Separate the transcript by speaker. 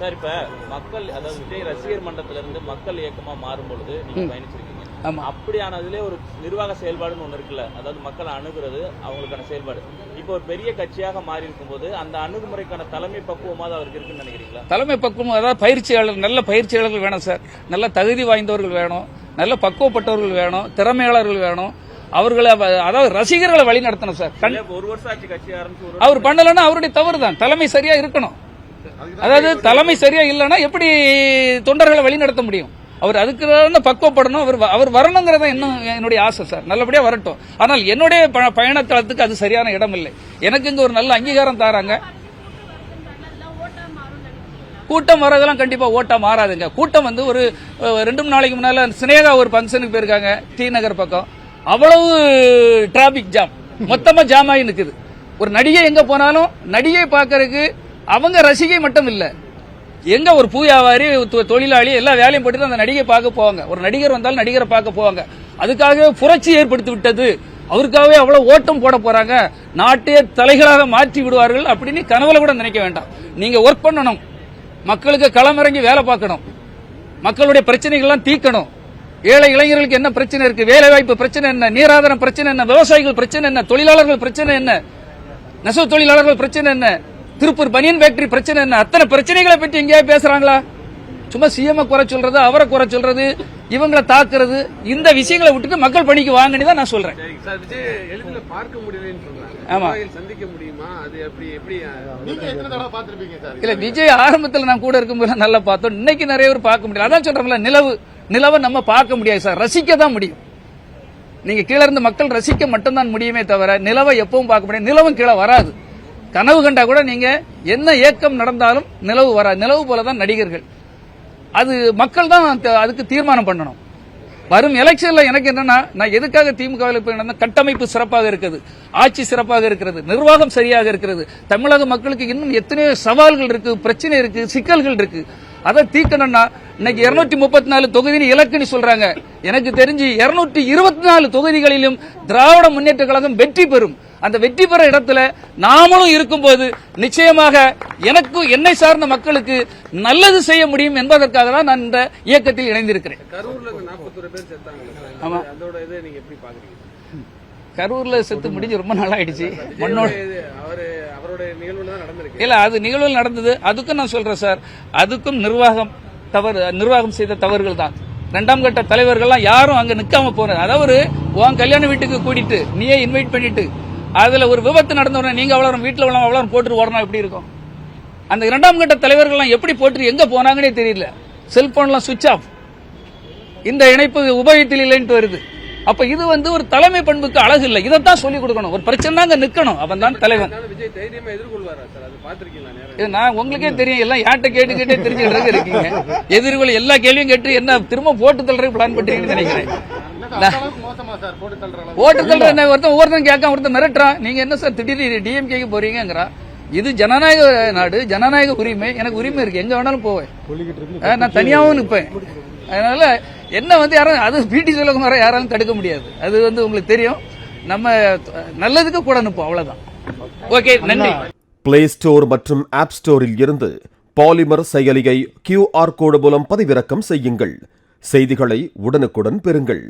Speaker 1: Sir இப்ப மக்கள் அதாவது விஜய் ரசிகர் மன்றத்துல இருந்து மக்கள் இயக்கமா மாறும் பொழுது நீங்க பயணிச்சிருக்கீங்க.
Speaker 2: ஆமா.
Speaker 1: அப்படியானதுல ஒரு நிர்வாக செயல்பாடுன்னு ஒண்ணு இருக்குல்ல அதாவது மக்களை அணுகுறது அவங்களுக்கான செயல்பாடு. இப்போ ஒரு பெரிய கட்சியாக மாறி இருக்கும்போது அந்த அணுகுமுறைக்கான தலைமை பக்குவமாவது அவருக்கு இருக்குன்னு நினைக்கிறீங்களா?
Speaker 2: தலைமை பக்குவம் அதாவது பயிற்சியாளர் நல்ல பயிற்சியாளர்கள் வேணும் சார். நல்ல தகுதி வாய்ந்தவர்கள் வேணும். நல்ல பக்குவப்பட்டவர்கள் வேணும். திறமையாளர்கள் வேணும். அவர்களை அவ- அதாவது ரசிகர்களை வழி நடத்தணும் சார்
Speaker 1: ஒரு வருஷம் ஆச்சு கட்சி ஆரம்பிச்சு
Speaker 2: அவர் பண்ணலன்னா அவருடைய தவறு தான் தலைமை சரியா இருக்கணும். அதாவது தலைமை சரியா இல்லைன்னா எப்படி தொண்டர்களை வழி நடத்த முடியும்? அவர் அதுக்கு தான் பக்குவப்படணும் அவர் அவர் வரணுங்கிறத இன்னும் என்னுடைய ஆசை சார். நல்லபடியா வரட்டும். ஆனால் என்னுடைய பயணத்தளத்துக்கு அது சரியான இடம் இல்லை. எனக்கு இங்க ஒரு நல்ல அங்கீகாரம் தாராங்க. கூட்டம் வரதெல்லாம் கண்டிப்பா ஓட்டா மாறாதுங்க. கூட்டம் வந்து ஒரு ரெண்டு மூணு நாளைக்கு முன்னால சினேகா ஒரு ஃபங்க்ஷனுக்கு போயிருக்காங்க டி நகர் பக்கம். அவ்வளவு டிராபிக் ஜாம் மொத்தமா ஜாம் ஆகி நிக்குது. ஒரு நடிகை எங்க போனாலும் நடிகை பார்க்கறதுக்கு அவங்க ரசிகை மட்டும் இல்ல எங்க ஒரு பூ வியாபாரி தொ- தொழிலாளி எல்லா வேலையும் போட்டு அந்த நடிகை பார்க்க போவாங்க. ஒரு நடிகர் வந்தாலும் நடிகரை பார்க்க போவாங்க. அதுக்காகவே புரட்சி ஏற்படுத்தி விட்டது. அவருக்காகவே அவ்வளவு ஓட்டம் போட போறாங்க. நாட்டையே தலைகளாக மாற்றி விடுவார்கள் அப்படின்னு கனவுல கூட நினைக்க வேண்டாம். நீங்க ஒர்க் பண்ணணும். மக்களுக்கு களமிறங்கி வேலை பார்க்கணும். மக்களுடைய பிரச்சனைகள்லாம் தீர்க்கணும். ஏழை இளைஞர்களுக்கு என்ன பிரச்சனை இருக்கு? வேலை வாய்ப்பு பிரச்சனை என்ன? நீராதாரம் பிரச்சனை என்ன? விவசாயிகள் பிரச்சனை என்ன? தொழிலாளர்கள் பிரச்சனை என்ன? நெசவு தொழிலாளர்கள் பிரச்சனை என்ன? திருப்பூர் பனியன் ஃபேக்டரி பிரச்சனை என்ன? அத்தனை பிரச்சனைகளை பற்றி எங்கேயாவது பேசுறாங்களா? சும்மா சிஎம் குறை சொல்றது அவரை குறை சொல்றது இவங்களை தாக்குறது இந்த விஷயங்களை விட்டுட்டு மக்கள் பணிக்கு வாங்கன்னு தான் நான் சொல்றேன்.
Speaker 3: சார் விஜய் எளிதில் பார்க்க முடியலன்னு சொல்றாங்க
Speaker 2: ஆமா.
Speaker 3: சந்திக்க முடியுமா? அது எப்படி எப்படி
Speaker 4: நீங்க எத்தனை தடவை பார்த்திருப்பீங்க சார்?
Speaker 2: இல்ல விஜய் ஆரம்பத்துல நான் கூட இருக்கும்போது நல்லா பார்த்தோம். இன்னைக்கு நிறைய பேர் பார்க்க முடியல. அதான் சொல்றோம்ல நிலவு நிலவை நம்ம பார்க்க முடியாது சார். ரசிக்க தான் முடியும். நீங்க கீழ இருந்து மக்கள் ரசிக்க மட்டும்தான் முடியுமே தவிர நிலவை எப்பவும் பார்க்க முடியாது. நிலவும் கீழே வராது. கனவு கண்டா கூட நீங்க என்ன ஏக்கம் நடந்தாலும் நிலவு வர நிலவு போல தான் நடிகர்கள். அது மக்கள் தான் அதுக்கு தீர்மானம் பண்ணணும். வரும் எலெக்ஷன்ல எனக்கு என்னன்னா நான் எதுக்காக திமுகவில் போய் கட்டமைப்பு சிறப்பாக இருக்குது ஆட்சி சிறப்பாக இருக்கிறது நிர்வாகம் சரியாக இருக்கிறது தமிழக மக்களுக்கு இன்னும் எத்தனையோ சவால்கள் இருக்கு பிரச்சனை இருக்கு சிக்கல்கள் இருக்கு. அதை தீர்க்கணும்னா இன்னைக்கு இருநூற்றி முப்பத்தி நாலு தொகுதின்னு இலக்குன்னு சொல்றாங்க. எனக்கு தெரிஞ்சு இருநூற்றி இருபத்தி நாலு தொகுதிகளிலும் திராவிட முன்னேற்ற கழகம் வெற்றி பெறும். அந்த வெற்றி பெற இடத்துல நாமளும் இருக்கும்போது நிச்சயமாக எனக்கும் என்னை சார்ந்த மக்களுக்கு நல்லது செய்ய முடியும் என்பதற்காக தான் நான் இந்த இயக்கத்தில் இணைந்திருக்கிறேன்.
Speaker 3: கரூர்ல
Speaker 2: செத்து முடிஞ்சு ரொம்ப நாள் ஆயிடுச்சு. மண்ணோட
Speaker 3: நிகழ்வுல
Speaker 2: இல்ல அது நிகழ்வுகள் நடந்தது. அதுக்கும் நான் சொல்றேன் சார். அதுக்கும் நிர்வாகம் தவறு நிர்வாகம் செய்த தவறுகள் தான். ரெண்டாம் கட்ட தலைவர்கள்லாம் யாரும் அங்க நிக்காம போனது அதாவது உன் கல்யாண வீட்டுக்கு கூட்டிட்டு நீயே இன்வைட் பண்ணிட்டு அதுல ஒரு விபத்து நடந்த உடனே நீங்க அவ்வளவு வீட்டுல அவ்வளவு அவ்வளவு போட்டு ஓடணும் எப்படி இருக்கும்? அந்த இரண்டாம் கட்ட தலைவர்கள்லாம் எப்படி போட்டு எங்க போனாங்கன்னே தெரியல. செல்போன்லாம் சுவிட்ச் ஆஃப் இந்த இணைப்பு உபயோகத்தில் இல்லைன்ட்டு வருது. அப்ப இது வந்து ஒரு தலைமை பண்புக்கு அழகு இல்லை. இதைத்தான் சொல்லி கொடுக்கணும். ஒரு பிரச்சனை அங்க நிக்கணும். அவன் தான் தலைவன். இது நான் உங்களுக்கே தெரியும். எல்லாம் யார்கிட்ட கேட்டு கேட்டே தெரிஞ்சுக்கிட்டு இருக்கீங்க. எதிர்கொள்ள எல்லா கேள்வியும் கேட்டு என்ன திரும்ப போட்டு தள்ளுறதுக்கு பிளான் பண்றீங்கன்னு நினைக்கிறேன். ஓட்டு தள்ளுற என்ன ஒருத்தன் ஒவ்வொருத்தன் கேட்க ஒருத்தன் மிரட்டுறான் நீங்க என்ன சார் திடீர்னு டிஎம்கேக்கு போறீங்கிறான் இது ஜனநாயக நாடு ஜனநாயக உரிமை. எனக்கு உரிமை இருக்கு. எங்க வேணாலும் போவேன். நான் தனியாவும் நிற்பேன் அதனால என்ன வந்து யாரும் அது பிடி சொல்லுங்க யாராலும் தடுக்க முடியாது. அது வந்து உங்களுக்கு தெரியும். நம்ம நல்லதுக்கு கூட நிற்போம். அவ்வளவுதான். ஓகே நன்றி.
Speaker 5: பிளே ஸ்டோர் மற்றும் ஆப் ஸ்டோரில் இருந்து பாலிமர் செயலியை கியூஆர் கோடு மூலம் பதிவிறக்கம் செய்யுங்கள். செய்திகளை உடனுக்குடன் பெறுங்கள்.